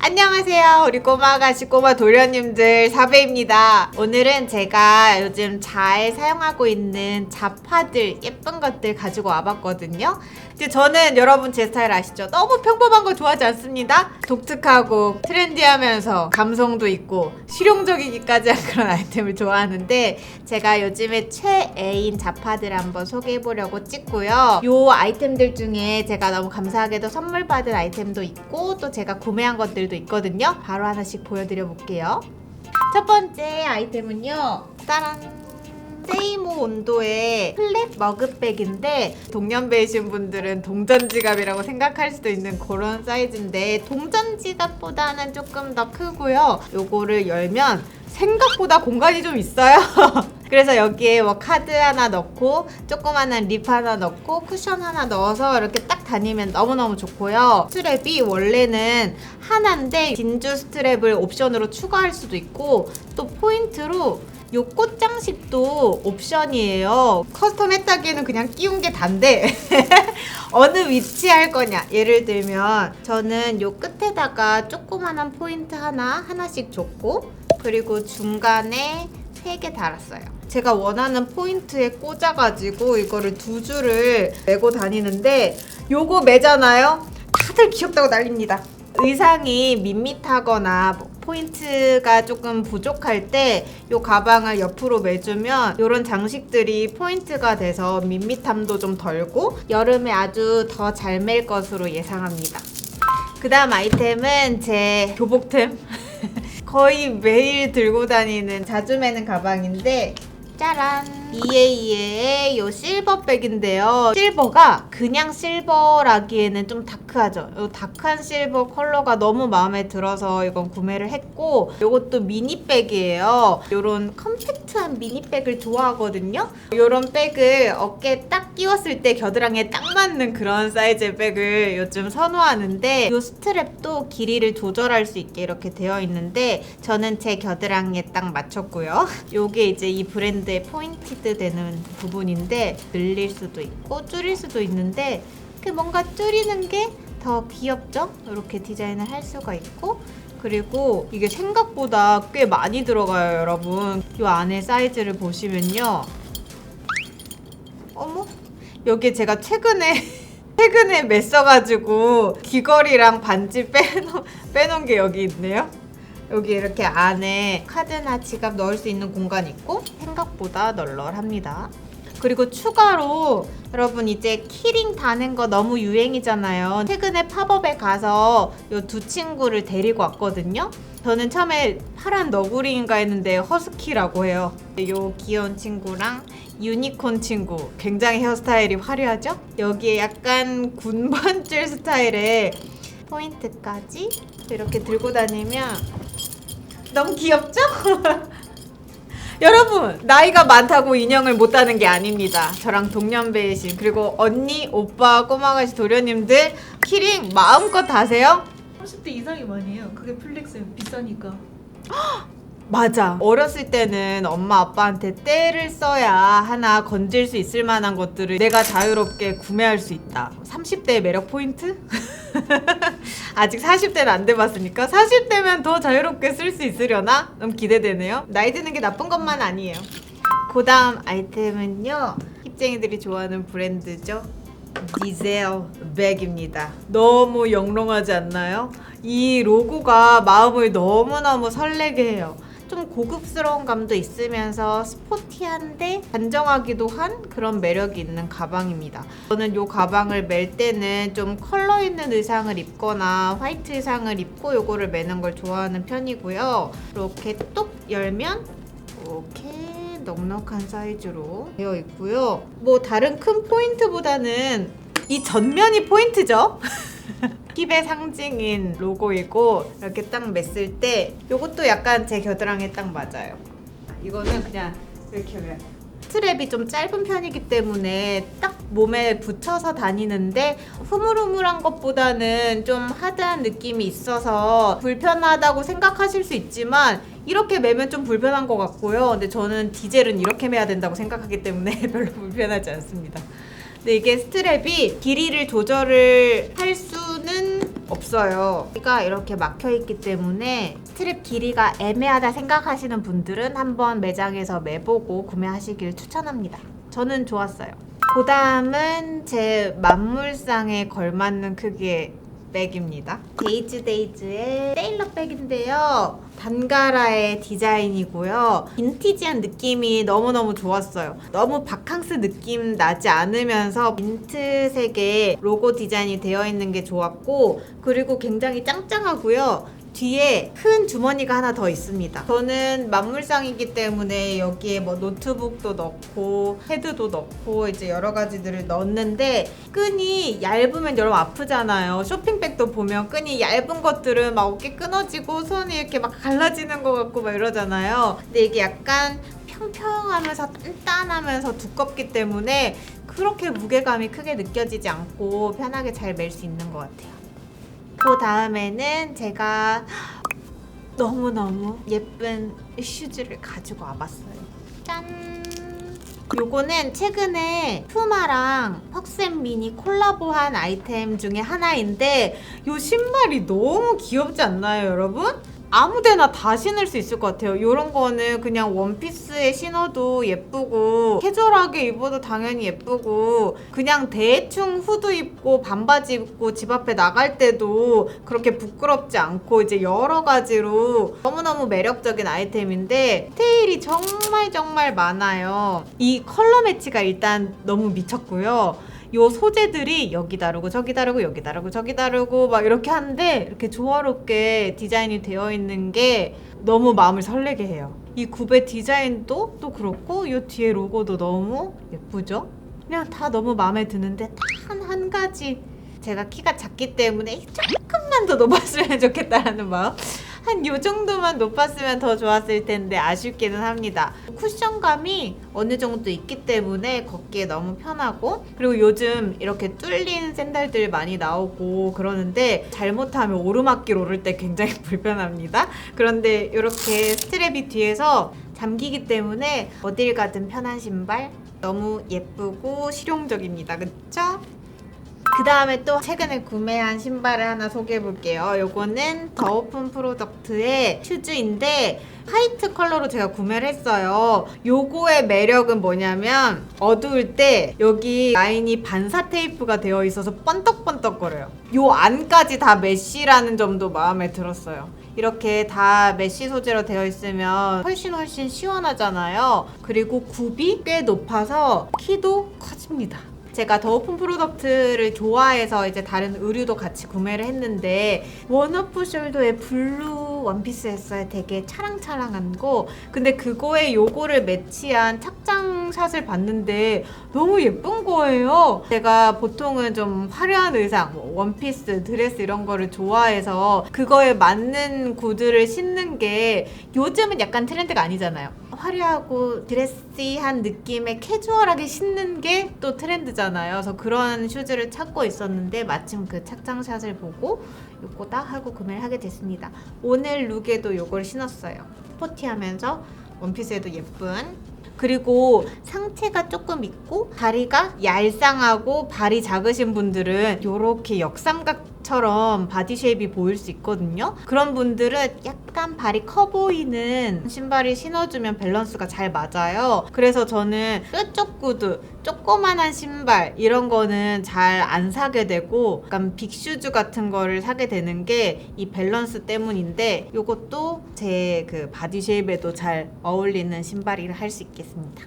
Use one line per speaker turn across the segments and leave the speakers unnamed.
안녕하세요. 우리 꼬마 가시 꼬마 도련님들 사배입니다. 오늘은 제가 요즘 잘 사용하고 있는 잡화들 예쁜 것들 가지고 와봤거든요. 근데 저는 여러분 제 스타일 아시죠? 너무 평범한 거 좋아하지 않습니다. 독특하고 트렌디하면서 감성도 있고 실용적이기까지 한 그런 아이템을 좋아하는데 제가 요즘에 최애인 잡화들 한번 소개해보려고 찍고요. 요 아이템들 중에 제가 너무 감사하게도 선물 받은 아이템도 있고 또 제가 구매한 것들 도 있거든요. 바로 하나씩 보여드려 볼게요. 첫 번째 아이템은요. 따란! 세이모 온도의 플랫 머그백인데 동년배이신 분들은 동전 지갑이라고 생각할 수도 있는 그런 사이즈인데 동전 지갑보다는 조금 더 크고요. 요거를 열면 생각보다 공간이 좀 있어요. 그래서 여기에 뭐 카드 하나 넣고 조그마한 립 하나 넣고 쿠션 하나 넣어서 이렇게 딱 다니면 너무너무 좋고요. 스트랩이 원래는 하나인데 진주 스트랩을 옵션으로 추가할 수도 있고 또 포인트로 요 꽃장식도 옵션이에요. 커스텀 했다기에는 그냥 끼운 게 단데 어느 위치에 할 거냐. 예를 들면 저는 요 끝에다가 조그만한 포인트 하나 하나씩 줬고 그리고 중간에 세 개 달았어요. 제가 원하는 포인트에 꽂아가지고 이거를 두 줄을 메고 다니는데 요거 매잖아요. 다들 귀엽다고 난립니다. 의상이 밋밋하거나 뭐 포인트가 조금 부족할 때 이 가방을 옆으로 매주면 이런 장식들이 포인트가 돼서 밋밋함도 좀 덜고 여름에 아주 더 잘 멜 것으로 예상합니다. 그 다음 아이템은 제 교복템. 거의 매일 들고 다니는 자주 매는 가방인데 짜란! 이에이에의 요 실버백인데요. 실버가 그냥 실버라기에는 좀 다크하죠. 요 다크한 실버 컬러가 너무 마음에 들어서 이건 구매를 했고 요것도 미니백이에요. 요런 컴팩트한 미니백을 좋아하거든요. 요런 백을 어깨에 딱 끼웠을 때 겨드랑이에 딱 맞는 그런 사이즈의 백을 요즘 선호하는데 요 스트랩도 길이를 조절할 수 있게 이렇게 되어 있는데 저는 제 겨드랑이에 딱 맞췄고요. 요게 이제 이 브랜드 의 포인티드 되는 부분인데 늘릴 수도 있고 줄일 수도 있는데 그 뭔가 줄이는 게 더 귀엽죠? 이렇게 디자인을 할 수가 있고 그리고 이게 생각보다 꽤 많이 들어가요 여러분. 이 안에 사이즈를 보시면요. 어머? 여기 제가 최근에 최근에 맸어가지고 귀걸이랑 반지 빼놓, 빼놓은 게 여기 있네요 여기 이렇게 안에 카드나 지갑 넣을 수 있는 공간 있고 생각보다 널널합니다. 그리고 추가로 여러분 이제 키링 다는 거 너무 유행이잖아요. 최근에 팝업에 가서 요두 친구를 데리고 왔거든요. 저는 처음에 파란 너구리인가 했는데 허스키라고 해요. 요 귀여운 친구랑 유니콘 친구 굉장히 헤어스타일이 화려하죠? 여기에 약간 군번줄 스타일의 포인트까지 이렇게 들고 다니면 너무 귀엽죠? 여러분 나이가 많다고 인형을 못 따는 게 아닙니다. 저랑 동년배이신 그리고 언니, 오빠, 꼬마가시 도련님들 키링 마음껏 다세요.
30대 이상이 많이 해요. 그게 플렉스 비싸니까.
맞아. 어렸을 때는 엄마 아빠한테 떼를 써야 하나 건질 수 있을 만한 것들을 내가 자유롭게 구매할 수 있다. 30대의 매력 포인트? 아직 40대는 안 돼봤으니까 40대면 더 자유롭게 쓸 수 있으려나? 너무 기대되네요. 나이 드는 게 나쁜 것만 아니에요. 그 다음 아이템은요. 힙쟁이들이 좋아하는 브랜드죠. 디젤 백입니다. 너무 영롱하지 않나요? 이 로고가 마음을 너무너무 설레게 해요. 좀 고급스러운 감도 있으면서 스포티한데 단정하기도 한 그런 매력이 있는 가방입니다. 저는 이 가방을 멜 때는 좀 컬러 있는 의상을 입거나 화이트 의상을 입고 이거를 매는 걸 좋아하는 편이고요. 이렇게 뚝 열면 이렇게 넉넉한 사이즈로 되어 있고요. 뭐 다른 큰 포인트보다는 이 전면이 포인트죠. 힙의 상징인 로고이고 이렇게 딱 맸을 때 이것도 약간 제 겨드랑이에 딱 맞아요. 이거는 그냥 이렇게 그냥 스트랩이 좀 짧은 편이기 때문에 딱 몸에 붙여서 다니는데 흐물흐물한 것보다는 좀 하드한 느낌이 있어서 불편하다고 생각하실 수 있지만 이렇게 매면 좀 불편한 것 같고요. 근데 저는 디젤은 이렇게 매야 된다고 생각하기 때문에 별로 불편하지 않습니다. 근데 이게 스트랩이 길이를 조절을 할 수는 없어요. 여기가 이렇게 막혀 있기 때문에 스트랩 길이가 애매하다 생각하시는 분들은 한번 매장에서 매보고 구매하시길 추천합니다. 저는 좋았어요. 그 다음은 제 만물상에 걸맞는 크기의 백입니다. 데이즈 데이즈의 세일러 백인데요. 단가라의 디자인이고요. 빈티지한 느낌이 너무너무 좋았어요. 너무 바캉스 느낌 나지 않으면서 민트색의 로고 디자인이 되어 있는 게 좋았고 그리고 굉장히 짱짱하고요. 뒤에 큰 주머니가 하나 더 있습니다. 저는 만물상이기 때문에 여기에 뭐 노트북도 넣고 헤드도 넣고 이제 여러 가지들을 넣었는데 끈이 얇으면 여러분 아프잖아요. 쇼핑백도 보면 끈이 얇은 것들은 막 어깨 끊어지고 손이 이렇게 막 갈라지는 것 같고 막 이러잖아요. 근데 이게 약간 평평하면서 단단하면서 두껍기 때문에 그렇게 무게감이 크게 느껴지지 않고 편하게 잘 멜 수 있는 것 같아요. 그 다음에는 제가 너무너무 예쁜 슈즈를 가지고 와봤어요. 짠! 요거는 최근에 푸마랑 퍽센미니 콜라보한 아이템 중에 하나인데 요 신발이 너무 귀엽지 않나요, 여러분? 아무데나 다 신을 수 있을 것 같아요. 요런 거는 그냥 원피스에 신어도 예쁘고 캐주얼하게 입어도 당연히 예쁘고 그냥 대충 후드 입고 반바지 입고 집 앞에 나갈 때도 그렇게 부끄럽지 않고 이제 여러 가지로 너무너무 매력적인 아이템인데 테일이 정말 정말 많아요. 이 컬러 매치가 일단 너무 미쳤고요. 요 소재들이 여기 다르고 저기 다르고 여기 다르고 저기 다르고 막 이렇게 하는데 이렇게 조화롭게 디자인이 되어 있는 게 너무 마음을 설레게 해요. 이 굽의 디자인도 또 그렇고 요 뒤에 로고도 너무 예쁘죠? 그냥 다 너무 마음에 드는데 단 한 가지 제가 키가 작기 때문에 조금만 더 높았으면 좋겠다라는 마음. 한 요 정도만 높았으면 더 좋았을 텐데 아쉽기는 합니다. 쿠션감이 어느 정도 있기 때문에 걷기에 너무 편하고 그리고 요즘 이렇게 뚫린 샌들들 많이 나오고 그러는데 잘못하면 오르막길 오를 때 굉장히 불편합니다. 그런데 이렇게 스트랩이 뒤에서 잠기기 때문에 어딜 가든 편한 신발 너무 예쁘고 실용적입니다. 그쵸? 그 다음에 또 최근에 구매한 신발을 하나 소개해 볼게요. 요거는 더 오픈 프로덕트의 슈즈인데 화이트 컬러로 제가 구매를 했어요. 요거의 매력은 뭐냐면 어두울 때 여기 라인이 반사 테이프가 되어 있어서 번떡번떡거려요. 요 안까지 다 메쉬라는 점도 마음에 들었어요. 이렇게 다 메쉬 소재로 되어 있으면 훨씬 훨씬 시원하잖아요. 그리고 굽이 꽤 높아서 키도 커집니다. 제가 더 오픈 프로덕트를 좋아해서 이제 다른 의류도 같이 구매를 했는데 원오프 숄더의 블루 원피스였어요. 되게 차랑차랑한 거. 근데 그거에 요거를 매치한 착장샷을 봤는데 너무 예쁜 거예요. 제가 보통은 좀 화려한 의상, 뭐 원피스, 드레스 이런 거를 좋아해서 그거에 맞는 구두를 신는 게 요즘은 약간 트렌드가 아니잖아요. 화려하고 드레시한 느낌의 캐주얼하게 신는 게 또 트렌드잖아요. 그래서 그런 슈즈를 찾고 있었는데 마침 그 착장샷을 보고 요거다 하고 구매를 하게 됐습니다. 오늘 룩에도 요걸 신었어요. 스포티하면서 원피스에도 예쁜 그리고 상체가 조금 있고 다리가 얄쌍하고 발이 작으신 분들은 이렇게 역삼각 처럼 바디 쉐입이 보일 수 있거든요. 그런 분들은 약간 발이 커 보이는 신발이 신어주면 밸런스가 잘 맞아요. 그래서 저는 뾰족 구두, 조그만한 신발 이런 거는 잘 안 사게 되고 약간 빅슈즈 같은 거를 사게 되는 게 이 밸런스 때문인데 이것도 제 그 바디 쉐입에도 잘 어울리는 신발이라 할 수 있겠습니다.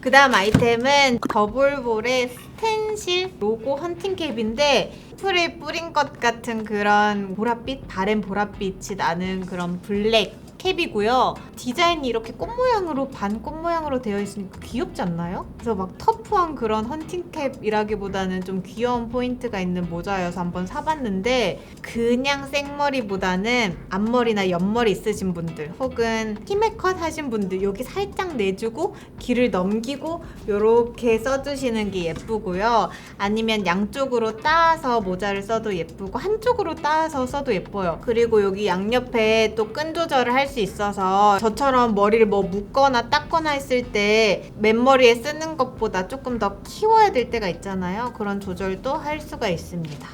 그 다음 아이템은 더블볼의 스텐실 로고 헌팅캡인데 풀에 뿌린 것 같은 그런 보랏빛, 바램 보랏빛이 나는 그런 블랙 캡이고요. 디자인이 이렇게 꽃 모양으로 반 꽃 모양으로 되어 있으니까 귀엽지 않나요? 그래서 막 터프한 그런 헌팅캡이라기보다는 좀 귀여운 포인트가 있는 모자여서 한번 사봤는데 그냥 생머리보다는 앞머리나 옆머리 있으신 분들 혹은 히메컷 하신 분들 여기 살짝 내주고 길을 넘기고 이렇게 써주시는 게 예쁘고요. 아니면 양쪽으로 따서 모자를 써도 예쁘고 한쪽으로 따서 써도 예뻐요. 그리고 여기 양옆에 또 끈 조절을 할수 있어서 저처럼 머리를 뭐 묶거나 닦거나 했을 때 맨머리에 쓰는 것보다 조금 더 키워야 될 때가 있잖아요. 그런 조절도 할 수가 있습니다.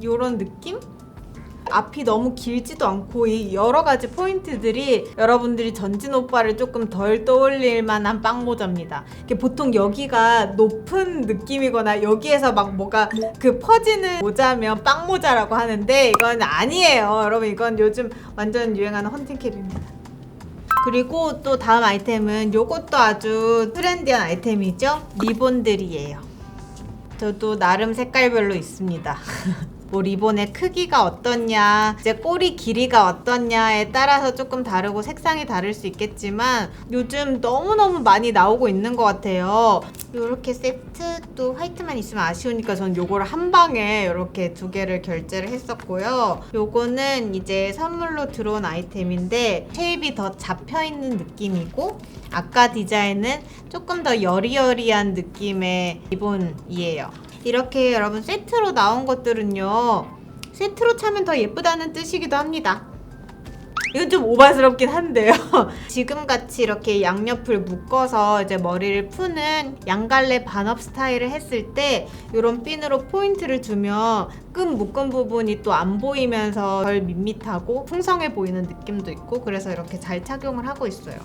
이런 느낌? 앞이 너무 길지도 않고 이 여러 가지 포인트들이 여러분들이 전진 오빠를 조금 덜 떠올릴 만한 빵 모자입니다. 이게 보통 여기가 높은 느낌이거나 여기에서 막 뭐가 그 퍼지는 모자면 빵 모자라고 하는데 이건 아니에요. 여러분 이건 요즘 완전 유행하는 헌팅캡입니다. 그리고 또 다음 아이템은 요것도 아주 트렌디한 아이템이죠. 리본들이에요. 저도 나름 색깔별로 있습니다. 뭐 리본의 크기가 어떻냐, 이제 꼬리 길이가 어떻냐에 따라서 조금 다르고 색상이 다를 수 있겠지만 요즘 너무너무 많이 나오고 있는 것 같아요. 이렇게 세트 또 화이트만 있으면 아쉬우니까 전 요거를 한 방에 이렇게 두 개를 결제를 했었고요. 요거는 이제 선물로 들어온 아이템인데 쉐입이 더 잡혀 있는 느낌이고 아까 디자인은 조금 더 여리여리한 느낌의 리본이에요. 이렇게 여러분 세트로 나온 것들은요. 세트로 차면 더 예쁘다는 뜻이기도 합니다. 이건 좀 오바스럽긴 한데요. 지금 같이 이렇게 양옆을 묶어서 이제 머리를 푸는 양갈래 반업 스타일을 했을 때 이런 핀으로 포인트를 주면 끈 묶은 부분이 또 안 보이면서 덜 밋밋하고 풍성해 보이는 느낌도 있고 그래서 이렇게 잘 착용을 하고 있어요.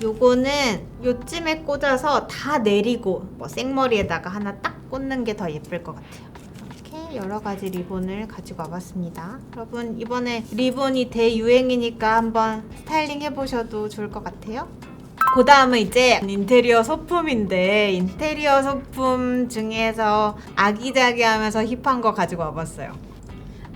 요거는 요쯤에 꽂아서 다 내리고 뭐 생머리에다가 하나 딱 꽂는 게 더 예쁠 것 같아요. 이렇게 여러 가지 리본을 가지고 와봤습니다. 여러분 이번에 리본이 대유행이니까 한번 스타일링 해보셔도 좋을 것 같아요. 그 다음은 이제 인테리어 소품인데 인테리어 소품 중에서 아기자기하면서 힙한 거 가지고 와봤어요.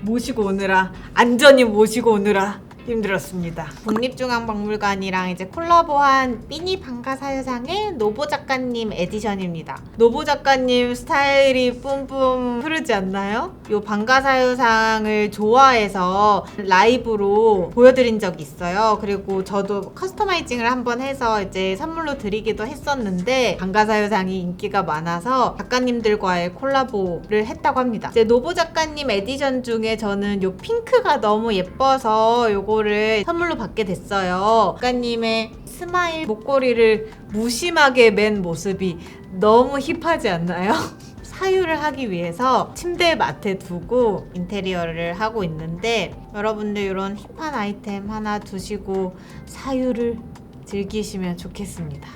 모시고 오느라 안전히 모시고 오느라 힘들었습니다. 국립중앙박물관이랑 이제 콜라보한 삐니 방가사유상의 노보 작가님 에디션입니다. 노보 작가님 스타일이 뿜뿜 흐르지 않나요? 요 방가사유상을 좋아해서 라이브로 보여드린 적이 있어요. 그리고 저도 커스터마이징을 한번 해서 이제 선물로 드리기도 했었는데 방가사유상이 인기가 많아서 작가님들과의 콜라보를 했다고 합니다. 이제 노보 작가님 에디션 중에 저는 요 핑크가 너무 예뻐서 요거 를 선물로 받게 됐어요. 작가님의 스마일 목걸이를 무심하게 맨 모습이 너무 힙하지 않나요? 사유를 하기 위해서 침대 맡에 두고 인테리어를 하고 있는데 여러분들 이런 힙한 아이템 하나 두시고 사유를 즐기시면 좋겠습니다.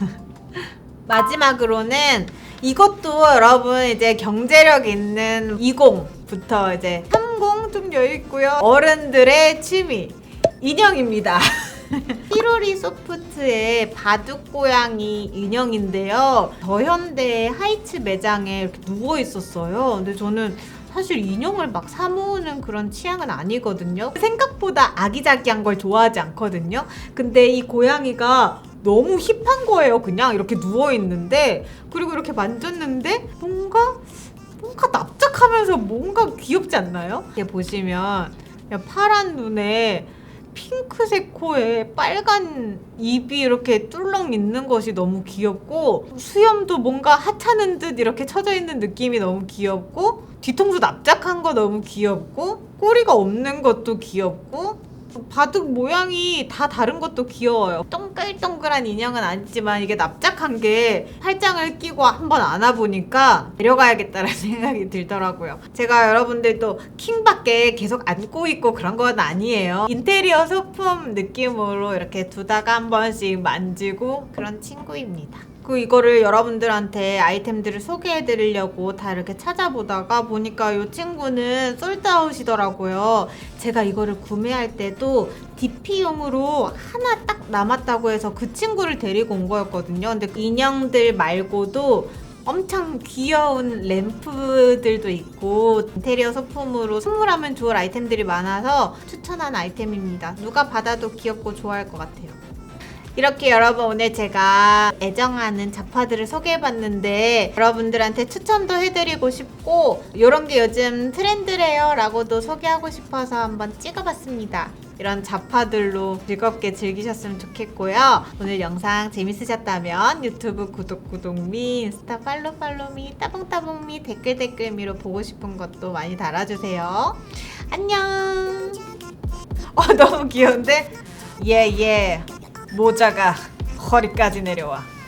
마지막으로는 이것도 여러분 이제 경제력 있는 20부터 이제 30좀 여유 있고요. 어른들의 취미 인형입니다. 히로리 소프트의 바둑 고양이 인형인데요. 더현대 하이츠 매장에 이렇게 누워 있었어요. 근데 저는 사실 인형을 막 사모으는 그런 취향은 아니거든요. 생각보다 아기자기한 걸 좋아하지 않거든요. 근데 이 고양이가 너무 힙한 거예요. 그냥 이렇게 누워 있는데 그리고 이렇게 만졌는데 뭔가 뭔가 납작하면서 뭔가 귀엽지 않나요? 이렇게 보시면 파란 눈에 핑크색 코에 빨간 입이 이렇게 뚫렁 있는 것이 너무 귀엽고 수염도 뭔가 하찮은 듯 이렇게 쳐져 있는 느낌이 너무 귀엽고 뒤통수 납작한 거 너무 귀엽고 꼬리가 없는 것도 귀엽고 바둑 모양이 다 다른 것도 귀여워요. 동글동글한 인형은 아니지만 이게 납작한 게 팔짱을 끼고 한번 안아보니까 데려가야겠다라는 생각이 들더라고요. 제가 여러분들 또 킹밖에 계속 안고 있고 그런 건 아니에요. 인테리어 소품 느낌으로 이렇게 두다가 한 번씩 만지고 그런 친구입니다. 그 이거를 여러분들한테 아이템들을 소개해 드리려고 다 이렇게 찾아보다가 보니까 이 친구는 솔드아웃이더라고요. 제가 이거를 구매할 때도 DP용으로 하나 딱 남았다고 해서 그 친구를 데리고 온 거였거든요. 근데 인형들 말고도 엄청 귀여운 램프들도 있고 인테리어 소품으로 선물하면 좋을 아이템들이 많아서 추천한 아이템입니다. 누가 받아도 귀엽고 좋아할 것 같아요. 이렇게 여러분 오늘 제가 애정하는 잡화들을 소개해봤는데 여러분들한테 추천도 해드리고 싶고 이런 게 요즘 트렌드래요 라고도 소개하고 싶어서 한번 찍어봤습니다. 이런 잡화들로 즐겁게 즐기셨으면 좋겠고요. 오늘 영상 재밌으셨다면 유튜브 구독 구독 미, 인스타 팔로 팔로 미, 따봉따봉 미, 댓글 댓글 미로 보고 싶은 것도 많이 달아주세요. 안녕. 어 너무 귀여운데? 예 예. 모자가 허리까지 내려와.